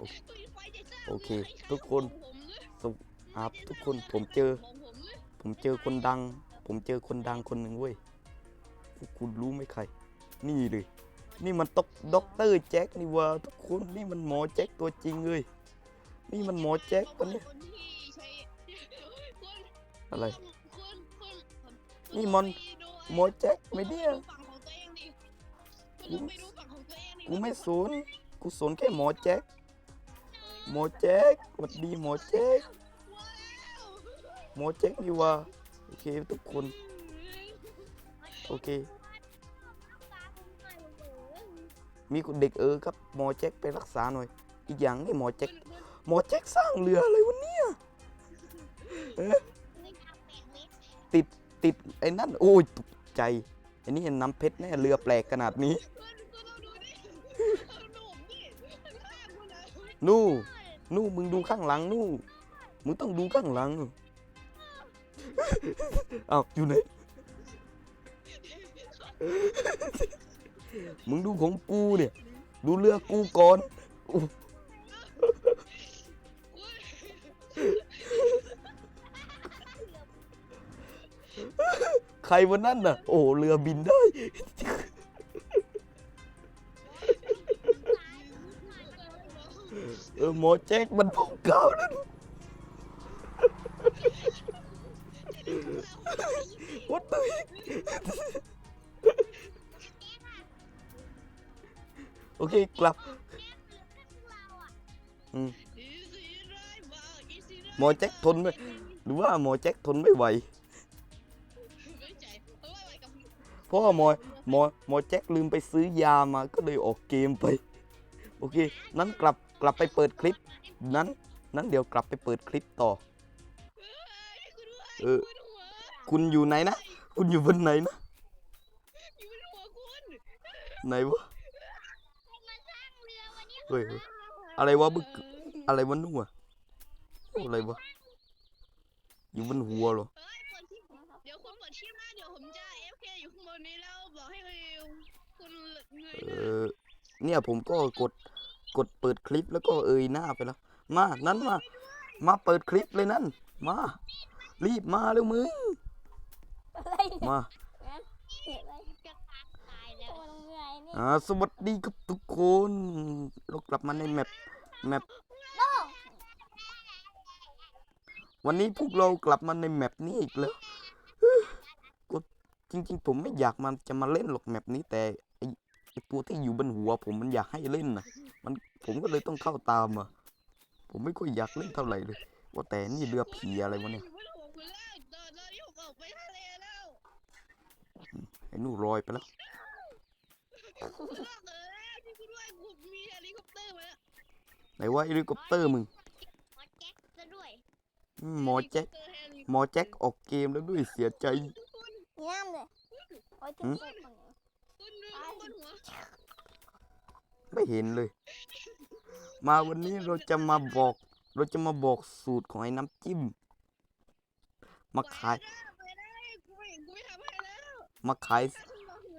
โอเคตุยไฟจะสร้างโอเคหรือให้ทุกคนมองผมหรือครับทุกคนผมเจอมองผมหรือผมเจอคนดัง ผมเจอคนดังคนหนึ่งเว้ยพวกคุณรู้ไหมใคร นี่เลย นี่มันตกด็อกเตอร์แจ็คนี่หว่าทุกคนนี่มันหมอแจ็คตัวจริงเลยนี่มันหมอแจ็คคนเนี้ยคนที่ใช้คนอะไรคนคนคนนี่มันไปดูไหมอแจ็คไม่เนี่ยดูฝั่งของตัวเองดิคุณลองไปดูฝั่งของตัวเองดิกูไม่สนกูสนแค่หมอแจ็ค หมอแจ็คสวัสดีหมอแจ็คว้าวหมอแจ็คนี่ว่าโอเคทุกคน โอเค มีคนเด็กเออครับหมอแจ็คไปรักษาหน่อย อีกอย่างนี่หมอแจ็คหมอแจ็คสร้างเรืออะไรวะเนี่ยติดติดไอ้นั่น โอ้ยตกใจไอ้นี่น้ำเพชรแน่เรือแปลกขนาดนี้คุณคุณลองดูดิเอาดูผมดิข้างคุณน นู่นมึงดูข้างหลังนู่มึงต้องดูข้างหลังอ้าวอยู่ไหนมึงดูของกูเนี่ย ดูเรือกูก่อนใครวันนั้นน่ะ โอ้เรือบินได้ เออหมอแจ็คมันพกเก่าแล้ว What the heck โอเคกลับอืมอีสีร้ายมากอีสีร้ายหมอแจ็คทนไหมหรือว่าหมอแจ็คทนไม่ไหวเพราะว่าอะไรกับเพราะว่าหมอหมอหมอแจ็คลืมไปซื้อยามาก็เลยออกเกมไป โอเค นั้นกลับ กลับไปเปิดคลิป นั้น นั้นเดี๋ยวกลับไปเปิดคลิปต่อเฮ้ยคุณด้วยคุณหัวเออ คุณอยู่ไหนนะ คุณอยู่บนไหนนะอยู่บนหัวคุณไหนวะเฮ้ยเฮ้ยอะไรวะบึกอะไรวะนู่นอะอะไรวะอยู่บนหัวเหรอเฮ้ยเปิดคลิปเดี๋ยวคุณเปิดคลิปนะเดี๋ยวผมจะ FK อยู่ข้างบนนี้แล้วบอกให้คุณเงยเอหน้าอเนี่ยผมก็กด กดเปิดคลิปแล้วก็เอ่ยหน้าไปแล้ว มานั้นมา มาเปิดคลิปเลยนั่น มา รีบมาเร็วมึงอะไรเนี่ยมาเห็นอะไรจะตายแล้วโอ้ลงเหนื่อยนี่อ่าสวัสดีครับทุกคนเรากลับมาในแมปแมปวันนี้พวกเรากลับมาในแมปนี้อีกแล้วก็จริงๆ ผมไม่อยากมันจะมาเล่นหรอกแมปนี้แต่ไอไอ ตัวที่อยู่บนหัว ผมมันอยากให้เล่นนะมันผมก็เลยต้องเข้าตามอะ ผมไม่ค่อยอยากเล่นเท่าไหร่เลย ว่าแต่นี่เรือผีอะไรวะเนี่ยอยู่บนหัวคุณแล้วตอนตอนนี้ผมออกไปทะเลแล้วไอ้นู่นลอยไปแล้วคุณลอกเออที่คุณว่าคุณมีเฮลิคอปเตอร์มาแล้วไหนว่าเฮลิคอปเตอร์มึงหมอแจ็คซะด้วยอืมหมอแจ็คเฮลิคอปเตอร์เฮลิหมอแจ็คออกเกมแล้วด้วยเสียใจ นนี้คุณดูข้างบนหัวไม่เห็นเลย มาวันนี้เราจะมาบอก เราจะมาบอกสูตรของไอ้น้ำจิ้ม มาขาย ไปได้กูไม่กูไม่ทำให้แล้วมาขาย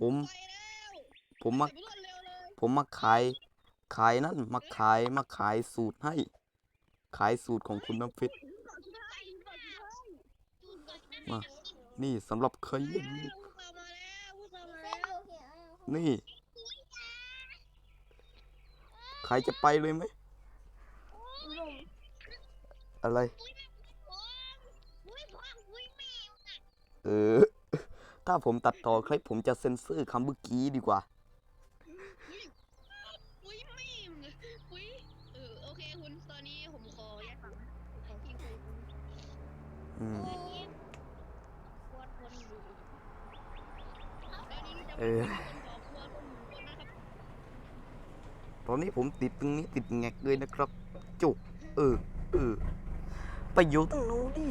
ผม ไปแล้วผมมา ไปรวดเร็วเลยผมมาขาย ขายนั่น มาขาย มาขายสูตรให้ ขายสูตรของคุณน้ำเพชรมา นี่สำหรับใครอยากรู้พวกเราม นี่ ใครจะไปเลยไหม อะไร เออ ถ้าผมตัดต่อคลิปผมจะเซ็นเซอร์คำเมื่อกี้ดีกว่าเออ ตอนนี้ผมติดตรงนี้ติดแงกเลยนะครับ จุก เออ เออ ไปอยู่ตรงนู้นดิ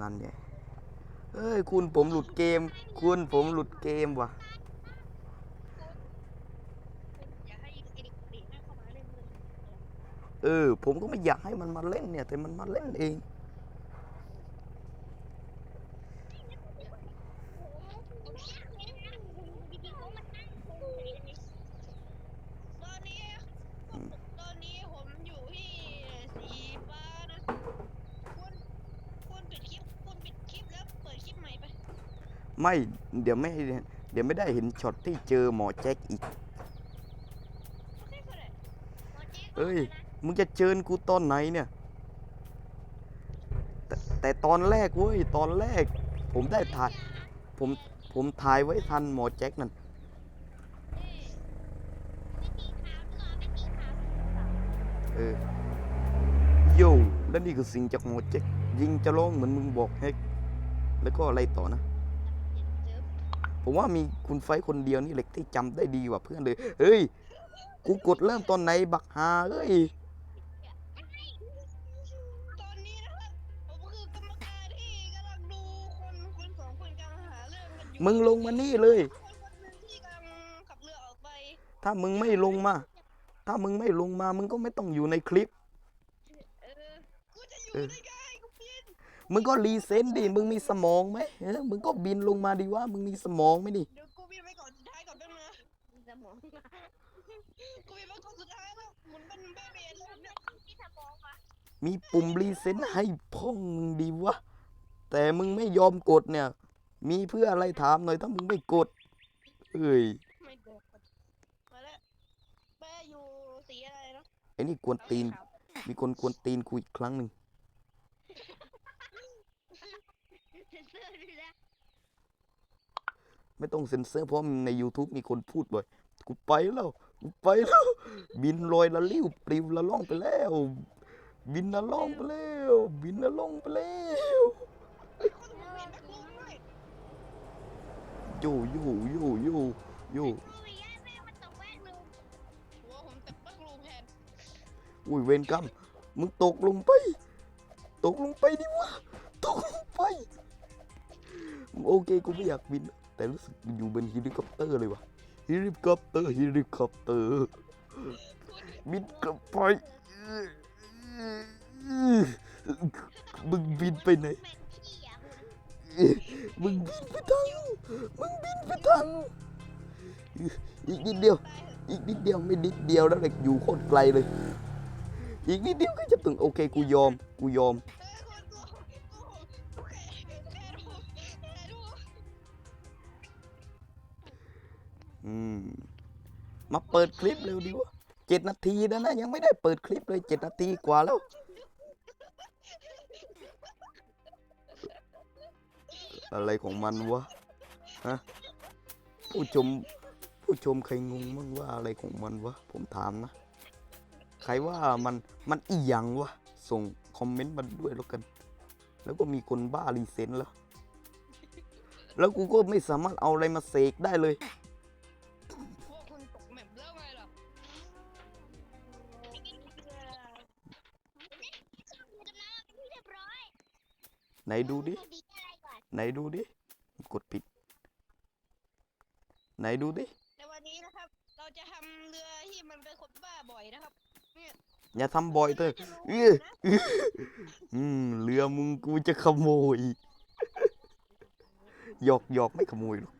นั่นไงเอ้ย คุณผมหลุดเกม คุณผมหลุดเกมว่ะเออ ผมก็ไม่อยากให้มันมาเล่นเนี่ย แต่มันมาเล่นเอง ไม่เดี๋ยวไม่เดี๋ยวไม่ได้เห็นช็อตที่เจอหมอแจ็คอีกเคก็ได้เอ้ยมึงจะเชิญกูตอนไหนเนี่ยแต่แต่ตอนแรกเว้ยตอนแรก ผมได้ถ่ายผมผมถ่ายไว้ทันหมอแจ็คนั่นเออโย่และนี่คือสิ่งจากหมอแจ็คยิงจะร้องเหมือนมึงบอกแฮกแล้วก็อะไรต่อนะ ผมว่ามีคุณไฟท์คนเดียวนี่แหละที่จำได้ดีกว่าเพื่อนเลย เฮ้ย กูกดเริ่มตอนไหนบักฮาเอ้ยตอนนี้นะครับผมคือกรรมการที่กำลังดูคนคนสองคนกำลังหาเรื่องกันอยู่มึงลงมานี่เลย คนคนหนึ่งที่กำลังขับเรือออกไปถ้ามึงไม่ลงมา ถ้ามึงไม่ลงมา มึงก็ไม่ต้องอยู่ในคลิป เออกูจะอยู่เออได้ไงกูเปลี่ยน มึงก็รีเซ็ตดิ มึงมีสมองไหมเออมึงก็บินลงมาดีว่า มึงมีสมองไหมนี่เดี๋ยวกูบินไปก่อนสุดท้ายก่อนแป๊บนึงนะสมองกูบินไปก่อนสุดท้ายแล้วหมุนเป็นเบเบนแล้วเนี่ยที่สมองอะมีปุ่มรีเซ็ตให้พ่องมึงดีวะ แต่มึงไม่ยอมกดเนี่ย มีเพื่ออะไรถามหน่อยถ้ามึงไม่กด เอ้ย ไม่เด็กมาแล้วแม่อยู่สีอะไรเนาะไอ้นี่กวนตีน มีคนกวนตีนกูอีกครั้งหนึ่ง เซ็นเซอร์ด้วยนะ ไม่ต้องเซ็นเซอร์เพราะใน YouTube มีคนพูดบ่อยกูไปแล้วกูไปแล้ว บินลอยละลิ้วปลิวละล่องไปแล้ว บินละล่องไปแล้ว บินละล่องไปแล้วคนผมเห็นแม่กูด้วยโยโยโยโยโยกูไปย้ายแม่มันตกแวกหนึ่งหัวผมแต่ปักลูแทนอุ้ยเวรกรรมมึงตกลงไป ตกลงไปดิวะตกลงไป โอเคกูไม่อยากบิน แต่รู้สึกอยู่บนเฮลิคอปเตอร์เลยวะเฮลิคอปเตอร์เฮลิคอปเตอร์บินกลับไปมึงบินไปไหนมึงบินไปทางมึงบินไปทางอีกนิดเดียว อีกนิดเดียวไม่นิดเดียวแล้วเลยอยู่โคตรไกลเลย อีกนิดเดียวก็จะถึงโอเคกูยอม กูยอม อืมมาเปิดคลิปเร็วดีวะเจ็ดนาทีแล้วนะยังไม่ได้เปิดคลิปเลยเจ็ดนาทีกว่าแล้ว อะไรของมันวะฮะผู้ชมผู้ชมใครงงมั้งว่าอะไรของมันวะผมถามนะ ใครว่ามันมันอีหยังวะส่งคอมเมนต์มาด้วยแล้วกัน แล้วก็มีคนบ้ารีเซนต์แล้ว แล้วกูก็ไม่สามารถเอาอะไรมาเสกได้เลย นดูดิดีอะไรก่อนไหนดูดิ กดผิด ไหนดูดิ ในวันนี้นะครับ เราจะทำเรือที่มันเป็นคนบ้าบ่อยนะครับอย่าทำบ่อยเถอะเอออืมเรือมึงกูจะขโมย หยอกหยอกไม่ขโมยหรอก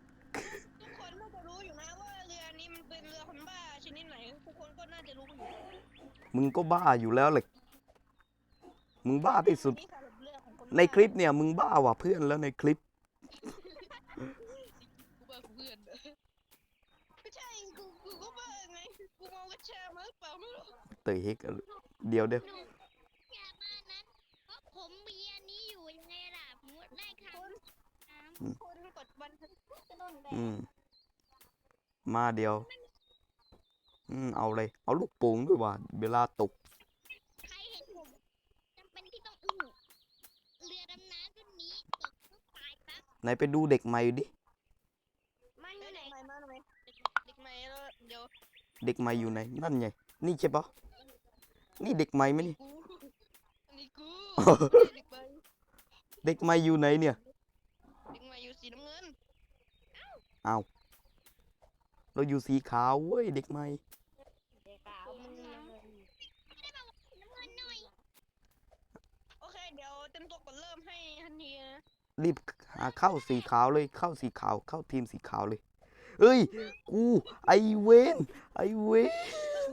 ทุกคนน่าจะรู้อยู่นะว่าเรือนี้มันเป็นเรือคนบ้าชนิดไหน ทุกคนก็น่าจะรู้อยู่มึงก็บ้าอยู่แล้วเลยมึงบ้าที่สุดนี่สำ ในคลิปเนี่ยมึงบ้าว่ะเพื่อนแล้วในคลิป กูบ้ากูเพื่อนไม่ใช่กูกูก็บ้าไงกูเมากระชามาหรือเปล่าไม่รู้เตยเฮกอะเดี๋ยวเดี๋ยวหนูอย่ามานั้นเพราะผมมีอันนี้อยู่ยังไงล่ะผมได้ครั้งน้ำคนกดบันทึกจะโดนแบอืม มาเดียว อืมเอาเลย เอาลูกโป่งด้วยว่ะเวลาตก ใครเห็นผมจำเป็นที่ต้องอู้เรือดำน้ำรุ่นนี้ตกปุ๊บตายปั๊บ ไหนไปดูเด็กใหม่ดิ มันเอ้ยไหนเด็กใหม่มาหน่อยเด็กเด็กใหม่แล้วเดี๋ยวเด็กใหม่อยู่ไหน นั่นไง นี่ใช่ปะนี่เด็กใหม่ไหมนี่ กูอันนี้กูเด็กใหม่เด็กใหม่อยู่ไหนเนี่ย เด็กใหม่อยู่สีน้ำเงินเราอยู่สีขาวเว้ยเด็กใหม่เด็กขาวมึงน้ำเงินหน่อยโอเคเดี๋ยวเต็มตัวก่อนเริ่มให้ทันทีนะรีบ หาเข้าสีขาวเลยเข้าสีขาวเข้าทีมสีขาวเลยเอ้ย กูไอเวนไอเวน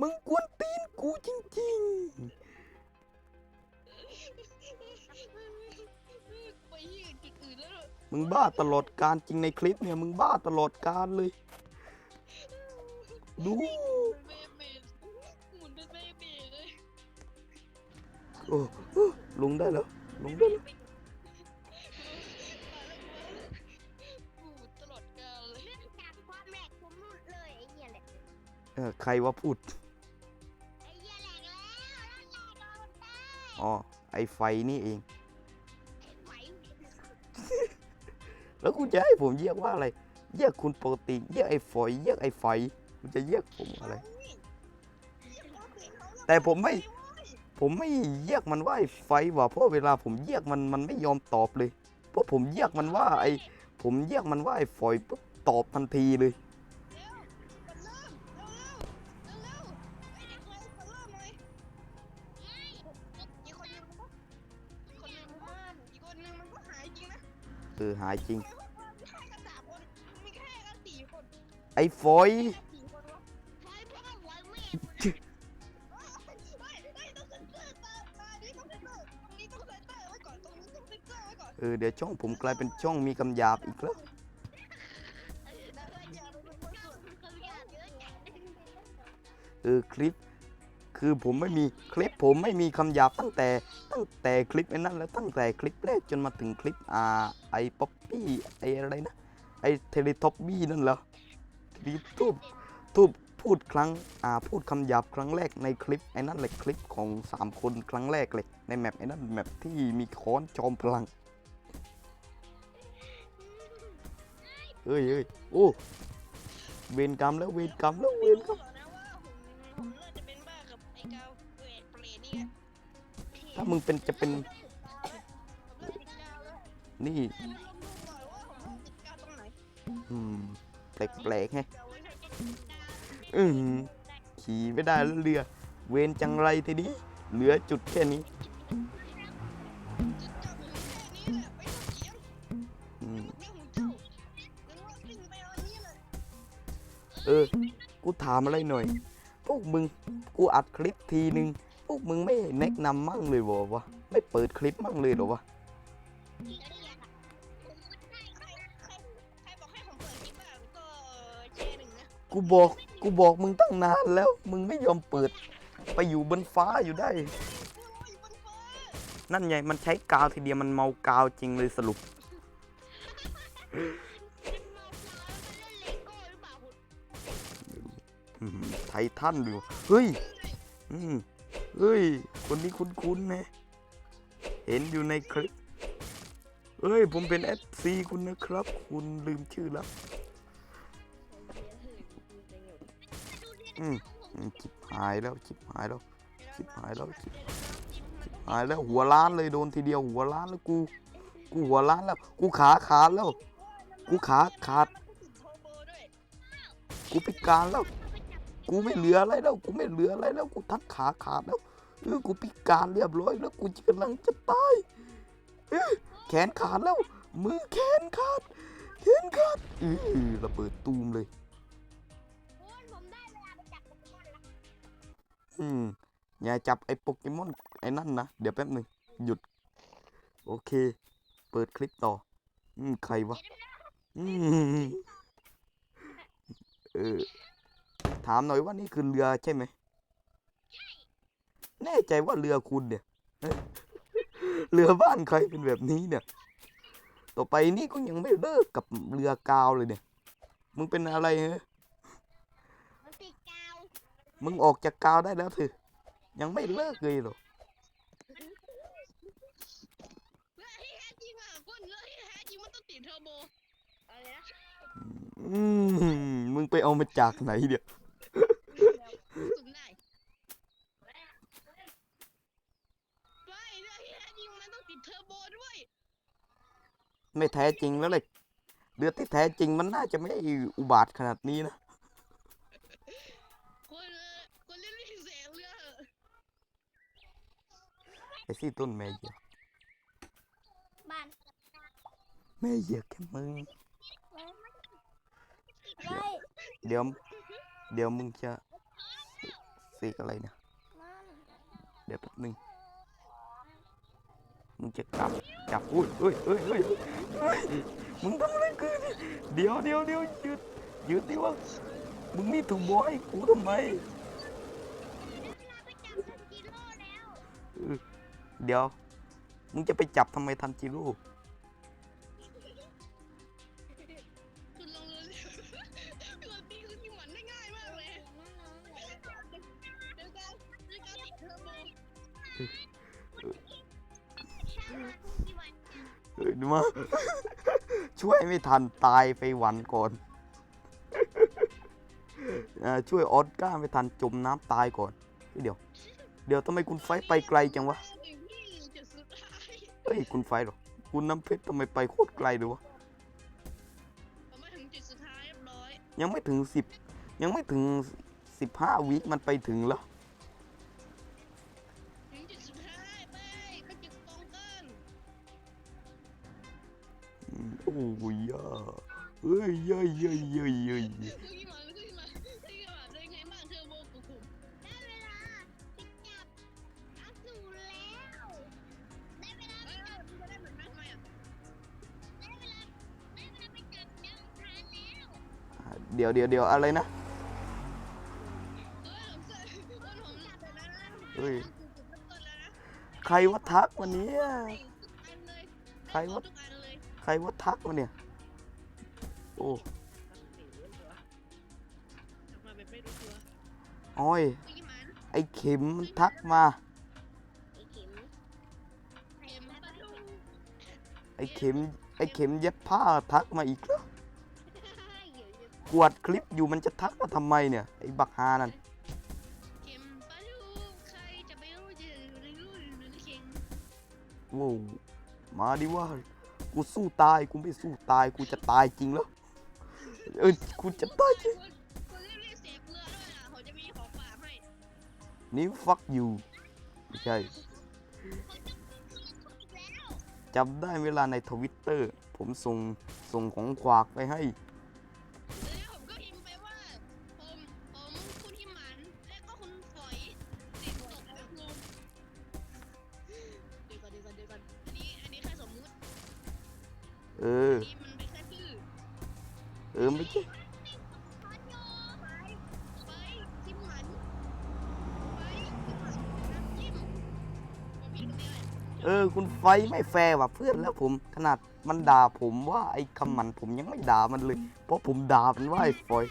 มึงกวนตีนกูจริงไปที่จุดอื่นแล้วเหรอมึงบ้าตลอดการจริงในคลิปเนี่ย มึงบ้าตลอดการเลย ดูเบเบหมุนเป็นเบเบเลยโอ้โอ้ลงได้แล้วลงได้แล้ว เออใครว่าพูด ไอ้เหี้ยแหลกแล้วแล้วแหลกเราได้อ๋อ ไอไฟนี่เอง ไอ้ไหวแล้วกูจะให้ผมเรียกว่าอะไร เรียกคุณปกติ เรียกไอ้ฝอย เรียกไอ้ไฟมันจะเรียกผมอะไร แต่ผมไม่ ผมไม่เรียกมันว่าไอ้ไฟว่ะเพราะเวลาผมเรียกมันมันไม่ยอมตอบเลย เพราะผมเรียกมันว่าไอ้ผมเรียกมันว่าไอ้ฝอยปุ๊บตอบทันทีเลย ออหายจริงแค่กันสามคนมีแค่กันสี่คนไอ้ฝอยสี่คนวะไฟพ่อไฟแม่เฮ้ยเฮ้ยต้องเซ็นเซอร์ตาตานี้ต้องเซ็นเซอร์ตรงนี้ต้องเซ็นเซอร์ไว้ก่อนตรงนี้ต้องเซ็นเซอร์ไว้ก่อนเออเดี๋ยวช่องผมกลายเป็นช่องมีคำหยาบอีกแล้วแล้วอย่าไปเป็นคนส่วนเขาอยากเยอะจังเออคลิป คือผมไม่มีคลิปผมไม่มีคำหยาบตั้งแต่ตั้งแต่คลิปไอ้นั่นแล้วตั้งแต่คลิปแรกจนมาถึงคลิปอ่าไอป๊อปปี้ไออะไรนะไอเทเลท็อปบี้นั่นเหรอทีทูบทูบพูดครั้งอ่าพูดคำหยาบครั้งแรกในคลิปไอ้นั่นเลยคลิปของสามคนครั้งแรกเลยในแมปไอ้นั่นแมปที่มีค้อนจอมพลังเอ้ยเอ้ยโอ้เวรกรรมแล้วเวรกรรมแล้วเวรกรรม ถ้ามึงเป็นจะเป็น นี่ อืมแปลกๆไงอืมขี่ไม่ได้แล้วเรือ เวนจังไรทีนี้ เหลือจุดแค่นี้เออ กูถามอะไรหน่อย พวกมึง กูอัดคลิปทีนึง วกมึงไม่แนะนำมั่งเลยเหรอวะไม่เปิดคลิปมั่งเลยเหรอวะที่เรียนอะใครใครใครใครบอกให้ผมเปิดคลิปอะก็แชร์หนึ่งนะกูบอกกูบอกมึงตั้งนานแล้ว มึงไม่ยอมเปิด ไปอยู่บนฟ้าอยู่ได้กูรออยู่บนฟ้านั่นไงมันใช้กาวทีเดียวมันเมากาวจริงเลยสรุปเป็นเมาปลาแล้วมันเล่นเลโก้หรือเปล่าคุณอืมไททันดูเฮ้ย อืม เฮ้ย คนนี้คุ้นๆนะ เห็นอยู่ในคลิปเฮ้ย ผมเป็น FC คุณนะครับ คุณลืมชื่อแล้ว อืมอืมชิบหายแล้วชิบหายแล้วชิบหายแล้วชิบหายแล้วหัวล้านเลยโดนทีเดียวหัวล้านแล้วกู กูหัวล้านแล้ว กูขาขาดแล้ว กูขาขาด กูพิการแล้ว กูไม่เหลืออะไรแล้ว กูไม่เหลืออะไรแล้ว กูทักขาขาดแล้วเออกูพิการเรียบร้อยแล้วกูกำลังจะตายเออแขนขาดแล้ว มือแขนขาดแขนขาดเออระเบิดตูมเลยอืมอย่าจับไอ้โปเกมอนไอ้นั่นนะ เดี๋ยวแป๊บหนึ่งหยุด โอเค เปิดคลิปต่อ อืม ใครวะ อืม เออามหน่อยว่านี่คือเรือใช่ไหมแน่ใจว่าเรือคุณเนี่ย เรือบ้านใครเป็นแบบนี้เนี่ย ต่อไปนี่ก็ยังไม่เลิกกับเรือกาวเลยเนี่ย มึงเป็นอะไรเหรอมันติดกาว มึงออกจากกาวได้แล้วเถอะยังไม่เลิกเลยเหรอเรื่องที่แท้จริงอะคุณเรื่องที่แท้จริงมันต้องติดเทอร์โบอะไรนะอืมมึงไปเอามาจากไหนเดี๋ยว สุ่มได้ไม่เรื่องที่แท้จริงมันต้องติดเทอร์โบด้วยไม่แท้จริงแล้วเลยเรือที่แท้จริงมันน่าจะไม่อุบาทขนาดนี้นะคนเออคนเล่นไม่ถึงแสงเรือเหอะไอ้ซี่ต้นแม่เหยียบบ้านแม่เหยียบแค่มึงไล่เดี๋ยว เดี๋ยวมึงจะ เสกอะไรเนี่ย เดี๋ยวแป๊บนึงมึงจะกลับจับอุ้ยเอ้ยเอ้ยอ้ยเอ้ยมึงทำอะไรกูเดี๋ยวเดี๋ยวเดี๋ยวหยุดหยุดดิวะมึงนี่ถูกบอยกูทำไมเวลาไปจับทันจิโร่แล้วเดี๋ยว มึงจะไปจับทำไมทันจิโร่ ดูมาช่วยไม่ทันตายไปวันก่อนช่วยออสการ์ไม่ทันจมน้ำตายก่อน เดี๋ยว เดี๋ยวทำไมคุณไฟไปไกลจังวะเอ้ยคุณไฟหรอ คุณน้ำเพชรทำไมไปโคตรไกลเลยวะยังไม่ถึงสิบยังไม่ถึงสิบห้าวิมันไปถึงแล้ว โอ้ยย่าเอ้ยย้ยย้ยย้ยย้ยยกี่หมันคุยกี่หมันคุยกี่หมันได้ไงบ้างเทอร์โบกูคุได้เวลาไปจับอาสูรแล้ว ได้เวลาเอไปอจับมึงจะได้เหมือนแม่ทำไมอะได้เวลาได้เวลาไปจับดาวอังคารแล้วอ่าเดี๋ยวเดี๋ยวเดี๋ยวอะไรนะเฮ้ยใครว่าทักวันนี้ทุกอันเลยใครวะทุกอันเลย ใครว่าทักวันเนี่ย โอ้ทำมาแบบไม่รู้ตัวอ้ย ไอ้เข็มมันทักมา ไอ้เข็ม ไอ้เข็มเย็บผ้าทักมาอีกแล้วกวดคลิปอยู่มันจะทักมาทำไมเนี่ย ไอ้บักฮานั่นเข็มปะทูใครจะไปรู้จะในรู้หรือในเข็มโว้มาดิว่า กูสู้ตาย กูไม่สู้ตาย กูจะตายจริงแล้ว เออ กูจะตายจริงคนคนเรียกเสียเกลือด้วยอะเขาจะมีของฝากให้นี่ฟักอยู่ไม่ใช่อีกแล้วจำได้เวลาในทวิตเตอร์ ผมส่งส่งของขวากไปให้ เออ คุณไฟไม่แฟร์ว่ะเพื่อนแล้วผมขนาดมันด่าผมว่าไอ้คำหมันผมยังไม่ด่ามันเลย เพราะผมด่ามันว่าไอ้ฝอย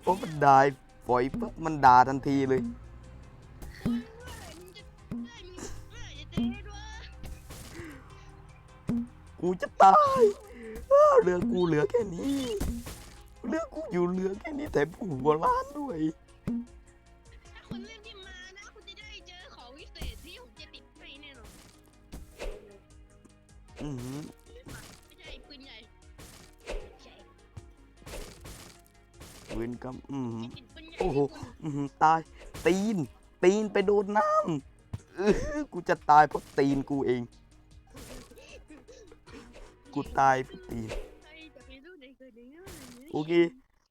เพราะมันด่าไอ้ฝอยปุ๊บมันด่าทันทีเลย กูจะตายเรือกูเหลือแค่นี้เรือกูอยู่เหลือแค่นี้แต่ผู้หัวล้านด้วย อือหือไม่ใช่ปืนใหญ่ใช่เวนกำอือหือติดปืนใหญ่โอ้โหที่คุณอือหือตาย ตีน ตีนไปโดนน้ำเออกูจะตายเพราะตีนกูเอง กูตายเพราะตีน ใครจะไปรู้ในเกิดในเรื่องนี้โอเค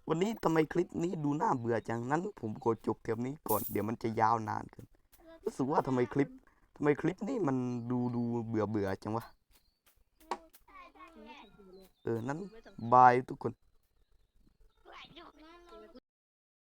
วันนี้ทำไมคลิปนี้ดูน่าเบื่อจัง นั้นผมกดจบเทปนี้ก่อน เดี๋ยวมันจะยาวนานเกิน รู้สึกว่าทำไมคลิปทำไมคลิปนี้มันดูดูเบื่อเบื่อจังวะ เออนั้นบายทุกคน